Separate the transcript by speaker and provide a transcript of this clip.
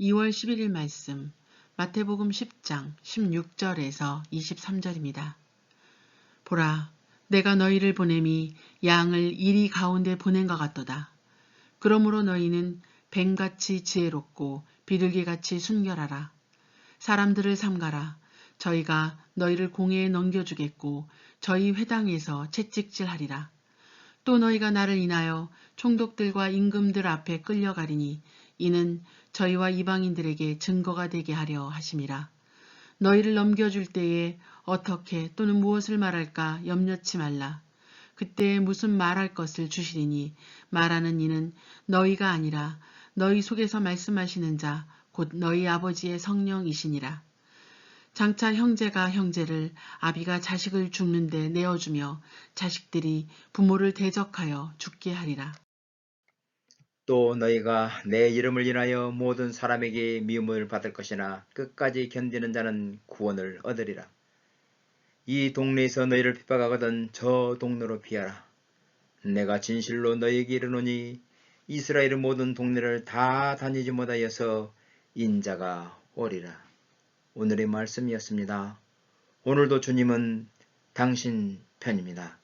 Speaker 1: 2월 11일 말씀 마태복음 10장 16절에서 23절입니다. 보라 내가 너희를 보냄이 양을 이리 가운데 보낸 것 같도다. 그러므로 너희는 뱀같이 지혜롭고 비둘기같이 순결하라. 사람들을 삼가라. 저희가 너희를 공회에 넘겨주겠고 저희 회당에서 채찍질하리라. 또 너희가 나를 인하여 총독들과 임금들 앞에 끌려가리니 이는 저희와 이방인들에게 증거가 되게 하려 하심이라. 너희를 넘겨줄 때에 어떻게 또는 무엇을 말할까 염려치 말라. 그때 무슨 말할 것을 주시리니 말하는 이는 너희가 아니라 너희 속에서 말씀하시는 자 곧 너희 아버지의 성령이시니라. 장차 형제가 형제를 아비가 자식을 죽는데 내어주며 자식들이 부모를 대적하여 죽게 하리라.
Speaker 2: 또 너희가 내 이름을 인하여 모든 사람에게 미움을 받을 것이나 끝까지 견디는 자는 구원을 얻으리라. 이 동네에서 너희를 핍박하거든 저 동네로 피하라. 내가 진실로 너희에게 이르노니 이스라엘의 모든 동네를 다 다니지 못하여서 인자가 오리라. 오늘의 말씀이었습니다. 오늘도 주님은 당신 편입니다.